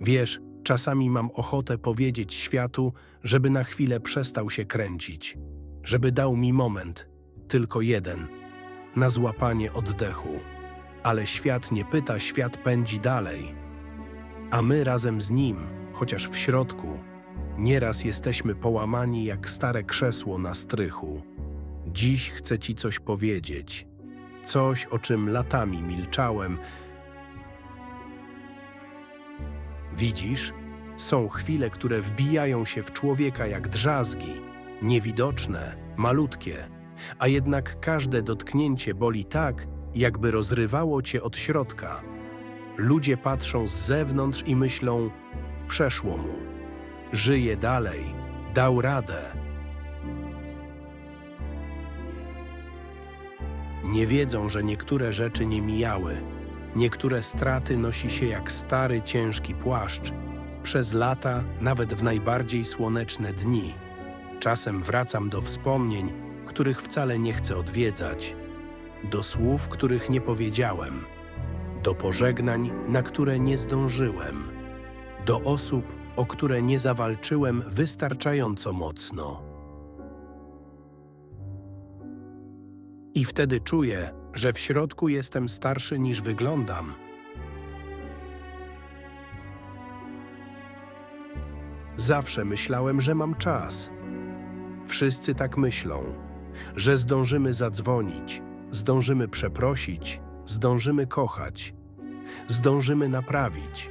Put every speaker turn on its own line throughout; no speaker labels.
Wiesz, czasami mam ochotę powiedzieć światu, żeby na chwilę przestał się kręcić, żeby dał mi moment, tylko jeden, na złapanie oddechu. Ale świat nie pyta, świat pędzi dalej. A my razem z nim, chociaż w środku, nieraz jesteśmy połamani jak stare krzesło na strychu. Dziś chcę ci coś powiedzieć. Coś, o czym latami milczałem. Widzisz, są chwile, które wbijają się w człowieka jak drzazgi, niewidoczne, malutkie, a jednak każde dotknięcie boli tak, jakby rozrywało cię od środka. Ludzie patrzą z zewnątrz i myślą: przeszło mu, żyje dalej, dał radę. Nie wiedzą, że niektóre rzeczy nie mijały, niektóre straty nosi się jak stary, ciężki płaszcz, przez lata, nawet w najbardziej słoneczne dni. Czasem wracam do wspomnień, których wcale nie chcę odwiedzać, do słów, których nie powiedziałem, do pożegnań, na które nie zdążyłem, do osób, o które nie zawalczyłem wystarczająco mocno. I wtedy czuję, że w środku jestem starszy niż wyglądam. Zawsze myślałem, że mam czas. Wszyscy tak myślą, że zdążymy zadzwonić, zdążymy przeprosić, zdążymy kochać, zdążymy naprawić.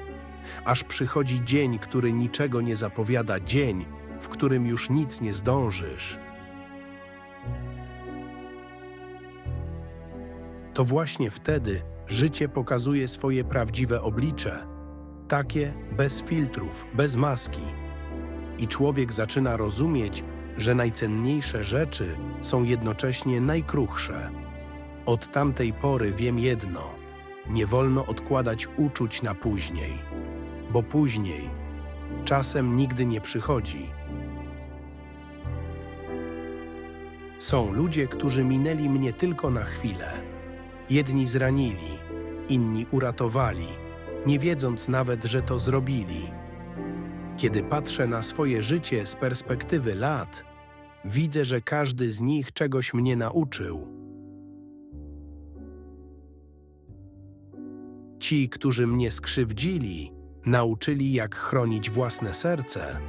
Aż przychodzi dzień, który niczego nie zapowiada, dzień, w którym już nic nie zdążysz. To właśnie wtedy życie pokazuje swoje prawdziwe oblicze, takie bez filtrów, bez maski. I człowiek zaczyna rozumieć, że najcenniejsze rzeczy są jednocześnie najkruchsze. Od tamtej pory wiem jedno: nie wolno odkładać uczuć na później, bo później czasem nigdy nie przychodzi. Są ludzie, którzy minęli mnie tylko na chwilę. Jedni zranili, inni uratowali, nie wiedząc nawet, że to zrobili. Kiedy patrzę na swoje życie z perspektywy lat, widzę, że każdy z nich czegoś mnie nauczył. Ci, którzy mnie skrzywdzili, nauczyli, jak chronić własne serce.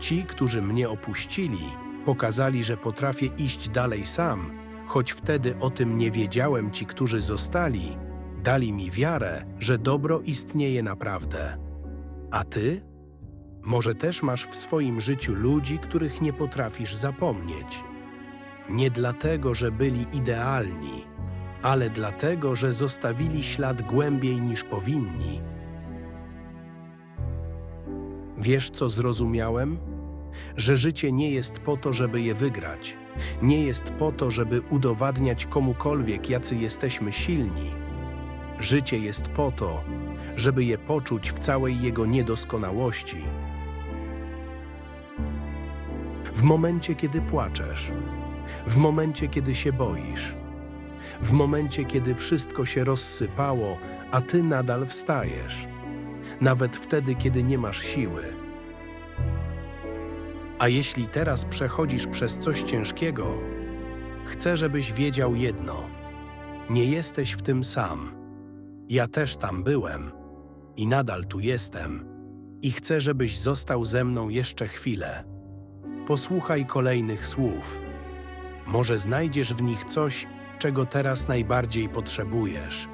Ci, którzy mnie opuścili, pokazali, że potrafię iść dalej sam, choć wtedy o tym nie wiedziałem. Ci, którzy zostali, dali mi wiarę, że dobro istnieje naprawdę. A ty? Może też masz w swoim życiu ludzi, których nie potrafisz zapomnieć. Nie dlatego, że byli idealni, ale dlatego, że zostawili ślad głębiej niż powinni. Wiesz, co zrozumiałem? Że życie nie jest po to, żeby je wygrać. Nie jest po to, żeby udowadniać komukolwiek, jacy jesteśmy silni. Życie jest po to, żeby je poczuć w całej jego niedoskonałości. W momencie, kiedy płaczesz, w momencie, kiedy się boisz, w momencie, kiedy wszystko się rozsypało, a ty nadal wstajesz, nawet wtedy, kiedy nie masz siły. A jeśli teraz przechodzisz przez coś ciężkiego, chcę, żebyś wiedział jedno: nie jesteś w tym sam. Ja też tam byłem i nadal tu jestem, i chcę, żebyś został ze mną jeszcze chwilę. Posłuchaj kolejnych słów. Może znajdziesz w nich coś, czego teraz najbardziej potrzebujesz.